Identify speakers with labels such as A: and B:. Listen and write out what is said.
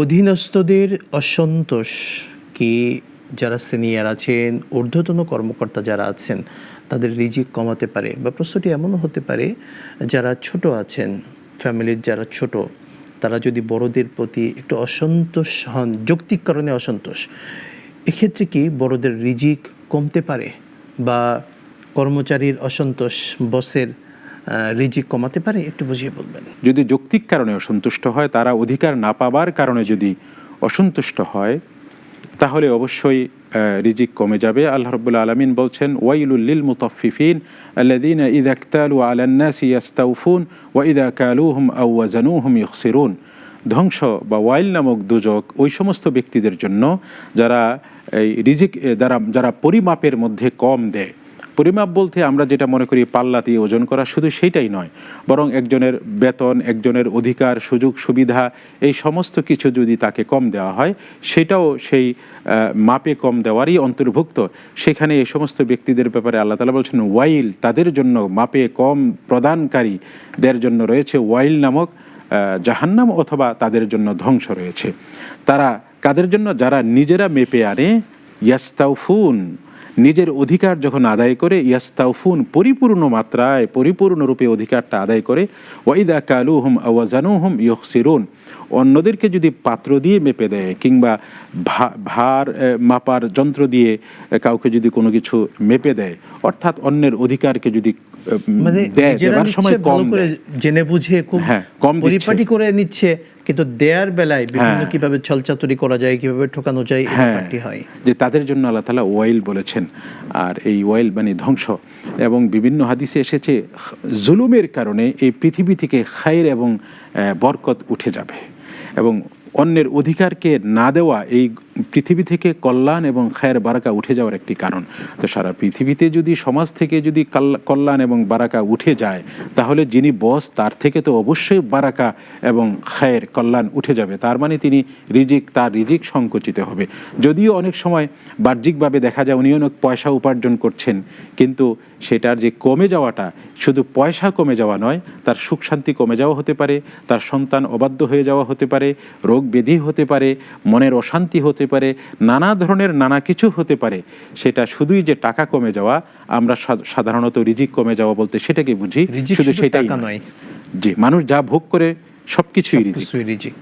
A: অধীনস্থদের অসন্তোষ কি যারা সিনিয়র আছেন, ঊর্ধ্বতন কর্মকর্তা যারা আছেন, তাদের রিজিক কমাতে পারে? বা প্রশ্নটি এমনও হতে পারে, যারা ছোট আছেন, ফ্যামিলির যারা ছোট, তারা যদি বড়দের প্রতি একটু অসন্তোষ হন, যৌক্তিক কারণে অসন্তোষ, এক্ষেত্রে কি বড়দের রিজিক কমতে পারে? বা কর্মচারীর অসন্তোষ, বসের রিজিক কমাতে পারে, একটু বুঝিয়ে বলবেন।
B: যদি যৌক্তিক কারণে অসন্তুষ্ট হয়, তারা অধিকার না পাবার কারণে যদি অসন্তুষ্ট হয়, তাহলে অবশ্যই রিজিক কমে যাবে। আল্লাহ রব্বুল আলমিন বলছেন ওয়াইলুল্লিল মুতাফিফিন আল্লাদিন ইদা ইকতালু আলান্নাসি ইয়াস্তাউফুন ওয়া ইদা কালুহুম আউ ওয়াজানুহুম ইখসিরুন। ধ্বংস বা ওয়াইল নামক দুজক ওই সমস্ত ব্যক্তিদের জন্য যারা এই রিজিক যারা যারা পরিমাপের মধ্যে কম দেয় পরিমাপ বলতে আমরা যেটা মনে করি পাল্লা দিয়ে ওজন করা, শুধু সেইটাই নয়, বরং একজনের বেতন, একজনের অধিকার, সুযোগ, সুবিধা, এই সমস্ত কিছু যদি তাকে কম দেওয়া হয়, সেটাও সেই মাপে কম দেওয়ারই অন্তর্ভুক্ত। সেখানে এই সমস্ত ব্যক্তিদের ব্যাপারে আল্লাহ তালা বলছেন, ওয়াইল তাদের জন্য মাপে কম প্রদানকারীদের জন্য রয়েছে ওয়াইল নামক জাহান্নাম অথবা তাদের জন্য ধ্বংস রয়েছে। তারা কাদের জন্য? যারা নিজেরা মেপে আনে, ইয়াস্তাউফুন নিজের অধিকার যখন আদায় করে, ইয়াস্তাউফুন, পরিপূর্ণ মাত্রায়, পরিপূর্ণরূপে অধিকারটা আদায় করে, ওয়াইদা কালু হুম আওয়াজানু হুম ইয়কসিরুন অন্যদেরকে যদি পাত্র দিয়ে মেপে দেয়, কিংবা ভার মাপার যন্ত্র দিয়ে কাউকে যদি কোনো কিছু মেপে দেয়, অর্থাৎ অন্যের অধিকারকে যদি দেয় দেবার সময় কম
A: করে জেনে বুঝে খুব
B: হ্যাঁ, কম
A: পরিপাটি করে নিচ্ছে কিন্তু দেয়ার বেলায় বিভিন্ন
B: হ্যাঁ।
A: কীভাবে ছলচাতুরি করা যায় কীভাবে ঠকানো যায়
B: হ্যাঁ।
A: ব্যাপারটি হয়।
B: যে তাদের জন্য আল্লাহ তালা ওয়াইল বলেছেন আর এই ওয়াইল মানে ধ্বংস। এবং বিভিন্ন হাদিসে এসেছে জুলুমের কারণে এই পৃথিবী থেকে খায়ের এবং বরকত উঠে যাবে। এবং অন্যের অধিকারকে না দেওয়া এই পৃথিবী থেকে কল্যাণ এবং খায়ের বারাকা উঠে যাওয়ার একটি কারণ। তো সারা পৃথিবীতে যদি সমাজ থেকে যদি কাল- কল্যাণ এবং বারাকা উঠে যায়, তাহলে যিনি বস, তার থেকে তো অবশ্যই বারাকা এবং খায়ের কল্যাণ উঠে যাবে। তার মানে তিনি রিজিক, তার রিজিক সংকুচিত হবে। যদিও অনেক সময় বাহ্যিকভাবে দেখা যায় উনি অনেক পয়সা উপার্জন করছেন, কিন্তু সেটার যে কমে যাওয়াটা শুধু পয়সা কমে যাওয়া নয়, তার সুখ শান্তি কমে যাওয়া হতে পারে, তার সন্তান অবাধ্য হয়ে যাওয়া হতে পারে, রোগ ব্যাধি হতে পারে, মনের অশান্তি হতে পারে নানা ধরনের নানা কিছু হতে পারে। সেটা শুধুই যে টাকা কমে যাওয়া আমরা সাধারণত রিজিক কমে যাওয়া বলতে সেটাকে বুঝি শুধু
A: সেটা
B: সেটাই নয়।
A: যে
B: জি মানুষ যা ভোগ করে সবকিছুই রিজিক।
A: কিছুই রিজিক।